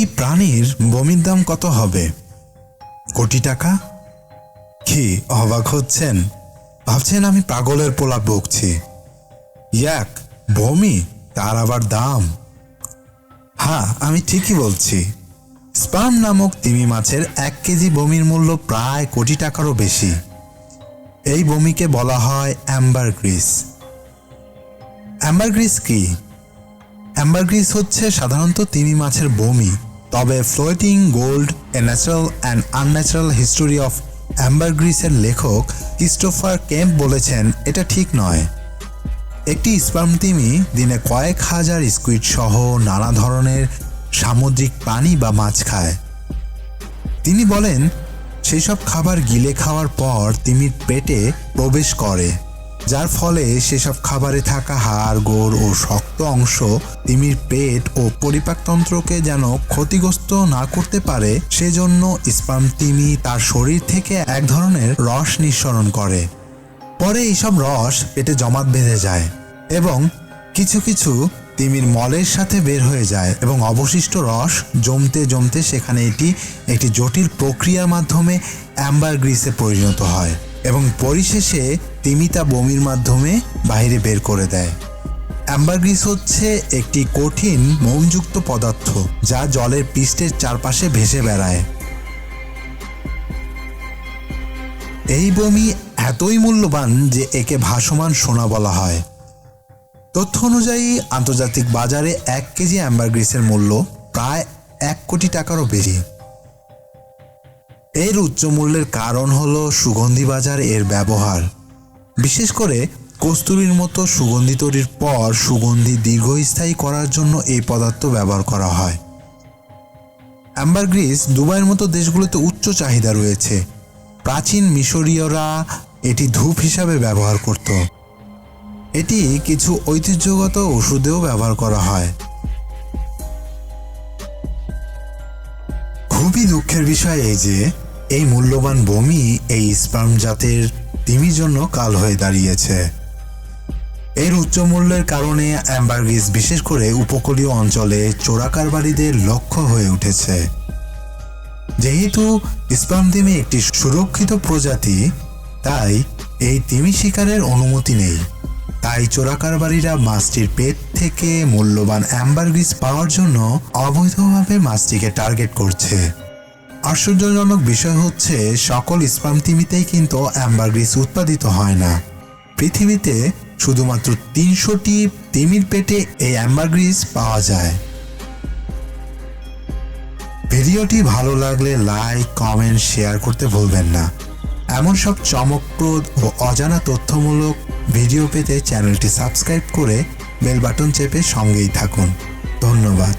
একটি প্রাণীর বমির দাম কত হবে? কোটি টাকা? কি অবাক হচ্ছেন? ভাবছেন আমি পাগলের পোলা বকছি। ইয়াক, বমি, তার আবার দাম। হ্যাঁ আমি ঠিকই বলছি। স্পাম নামক তিমি মাছের এক কেজি বমির মূল্য প্রায় কোটি টাকারও বেশি। এই বমিকে বলা হয় অ্যাম্বারগ্রিস অ্যাম্বারগ্রিস কি? অ্যাম্বারগ্রিস হচ্ছে সাধারণত তিমি মাছের বমি। তবে floating gold, a natural and unnatural history of অ্যাম্বারগ্রিসের লেখক ক্রিস্টোফার কেম্প বলেছেন, এটা ঠিক নয়। একটি স্পার্ম তিমি দিনে কয়েক হাজার স্কুইড সহ নানা ধরনের সামুদ্রিক প্রাণী বা মাছ খায়। তিনি বলেন সেই সব খাবার গিলে খাওয়ার পর তিমির পেটে প্রবেশ করে। যার ফলে সেসব খাবারে থাকা হাড়, গোড় ও শক্ত অংশ, তিমির পেট ও পরিপাকতন্ত্রকে যেন ক্ষতিগ্রস্ত না করতে পারে, সেজন্য স্পাম তিমি তার শরীর থেকে এক ধরনের রস নিঃসরণ করে। পরে এইসব রস পেটে জমাট বেঁধে যায় এবং কিছু কিছু তিমির মলের সাথে বের হয়ে যায় এবং অবশিষ্ট রস জমতে জমতে সেখানে এটি একটি জটিল প্রক্রিয়ার মাধ্যমে অ্যাম্বার গ্রিসে পরিণত হয়। এবং পরিশেষে তিমি তা বমির মাধ্যমে বাইরে বের করে দেয়। অ্যাম্বারগ্রিস হচ্ছে একটি কঠিন, মোমযুক্ত পদার্থ যা জলের পৃষ্ঠের চারপাশে ভেসে বেড়ায়। এই বমি এতই মূল্যবান যে একে ভাসমান সোনা বলা হয়। তথ্য অনুযায়ী, আন্তর্জাতিক বাজারে এক কেজি অ্যাম্বারগ্রিসের মূল্য প্রায় এক কোটি টাকারও বেশি। এর উচ্চ মূল্যের কারণ হল সুগন্ধি বাজার এর ব্যবহার। বিশেষ করে কস্তুরীর মতো সুগন্ধি তৈরির পর সুগন্ধি দীর্ঘস্থায়ী করার জন্য এই পদার্থ ব্যবহার করা হয়। অ্যাম্বারগ্রিস দুবাইয়ের মতো দেশগুলোতে উচ্চ চাহিদা রয়েছে। প্রাচীন মিশরীয়রা এটি ধূপ হিসাবে ব্যবহার করত। এটি কিছু ঐতিহ্যগত ওষুধেও ব্যবহার করা হয়। খুবই দুঃখের বিষয় এই যে এই মূল্যবান বমি এই স্পার্ম জাতের তিমির জন্য কাল হয়ে দাঁড়িয়েছে। এর উচ্চ মূল্যের কারণে অ্যাম্বারগিস বিশেষ করে উপকূলীয় অঞ্চলে চোরাকারবারীদের লক্ষ্য হয়ে উঠেছে। যেহেতু স্পাম তিমি একটি সুরক্ষিত প্রজাতি, তাই এই তিমি শিকারের অনুমতি নেই। তাই চোরাকারবারীরা মাছটির পেট থেকে মূল্যবান অ্যাম্বারগ্রিস পাওয়ার জন্য অবৈধভাবে মাছটিকে টার্গেট করছে। আশ্চর্যজনক বিষয় হচ্ছে, সকল স্পাম তিমিতেই কিন্তু অ্যাম্বারগ্রিস উৎপাদিত হয় না। পৃথিবীতে শুধুমাত্র তিনশোটি তিমির পেটে এই অ্যাম্বারগ্রিস পাওয়া যায়। ভিডিওটি ভালো লাগলে লাইক কমেন্ট শেয়ার করতে ভুলবেন না। এমন সব চমকপ্রদ ও অজানা তথ্যমূলক ভিডিও পেতে চ্যানেলটি সাবস্ক্রাইব করে বেল বাটন চেপে সঙ্গেই থাকুন। ধন্যবাদ।